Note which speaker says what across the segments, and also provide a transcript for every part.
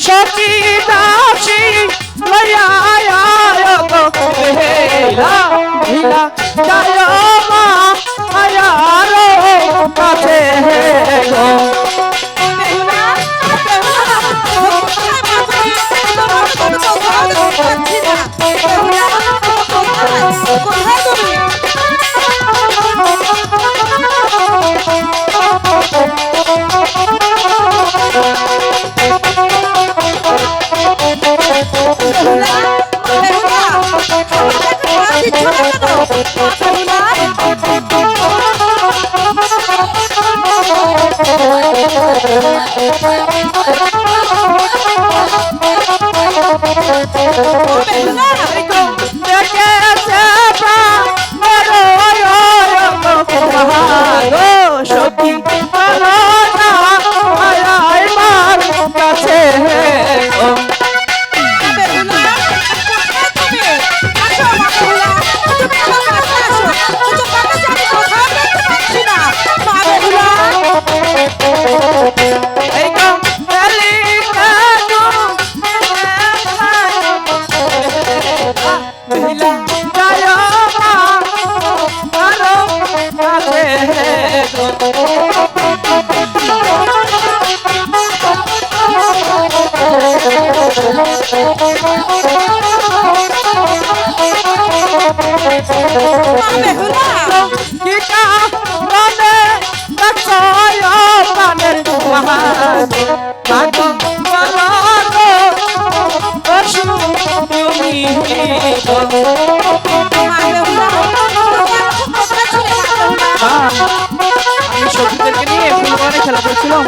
Speaker 1: সখী দাসী গো হেলা ভিলা যায় মা আয়ারো কাছে গো
Speaker 2: বেহুলা
Speaker 1: দেখেছে
Speaker 2: আমি
Speaker 1: সখীদেরকে নিয়ে ফুলবাগানে খেলা করছিলাম।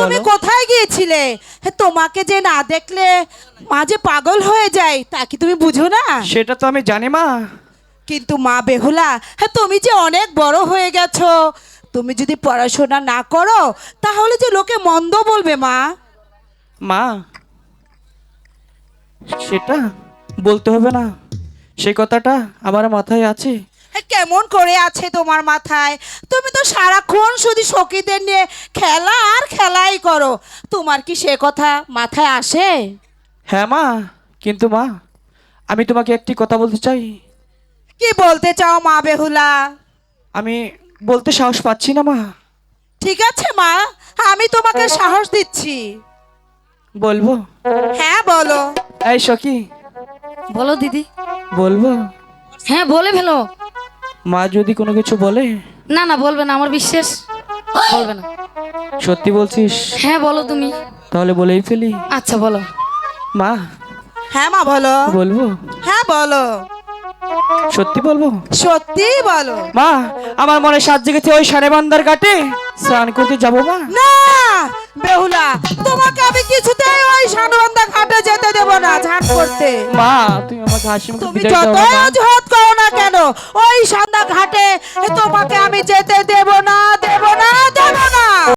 Speaker 2: তুমি কোথায় গিয়েছিলে? তোমাকে যে না দেখলে মাঝে পাগল হয়ে যায় তা কি তুমি বুঝো না?
Speaker 1: সেটা তো আমি জানি মা।
Speaker 2: কিন্তু মা বেহুলা হ্যাঁ তুমি যে অনেক বড় হয়ে গেছো তুমি যদি পড়াশোনা না করো তাহলে যে লোকে মন্দ বলবে মা।
Speaker 1: মা সেটা বলতে হবে না। সেই কথাটা আমার মাথায় আছে।
Speaker 2: কেমন করে আছে তোমার মাথায়? তুমি তো সারাক্ষণ শুধু সখীদের নিয়ে খেলা আর খেলাই করো। তোমার কি সে কথা মাথায় আসে?
Speaker 1: হ্যাঁ মা কিন্তু মা আমি তোমাকে একটি কথা বলতে চাই।
Speaker 2: কি বলতে চাও মা বেহুলা?
Speaker 1: আমি বলতে সাহস পাচ্ছি না মা।
Speaker 2: ঠিক আছে মা আমি তোমাকে সাহস দিচ্ছি।
Speaker 1: বলব?
Speaker 2: হ্যাঁ বলো।
Speaker 1: এই সখী।
Speaker 3: বলো দিদি।
Speaker 1: বলব?
Speaker 3: হ্যাঁ বলে ফেলো।
Speaker 1: মা যদি কোনো কিছু বলে?
Speaker 3: না না বলবে না আমার বিশ্বাস। বলবে না।
Speaker 1: সত্যি বলছিস?
Speaker 3: হ্যাঁ বলো তুমি।
Speaker 1: তাহলে বলেই ফেলি।
Speaker 3: আচ্ছা বলো।
Speaker 1: মা।
Speaker 2: হ্যাঁ মা বলো।
Speaker 1: বলব?
Speaker 2: হ্যাঁ বলো।
Speaker 1: সত্যি বলব?
Speaker 2: সত্যি বলো।
Speaker 1: মা আমার মনে সাত জেগেছে ওই সাড়ে বান্দার ঘাটে। স্নান করতে যাব মা?
Speaker 2: না বেহুলা তোমাকে আমি কিছুতেই ওই যেতে দেব না ঝান করতে।
Speaker 1: মা তুমি আমাকে হাসি মুখে
Speaker 2: তুমি যতই অজুহাত করো না কেন ওই সাদা ঘাটে তোমাকে আমি যেতে দেব না দেব না দেব না।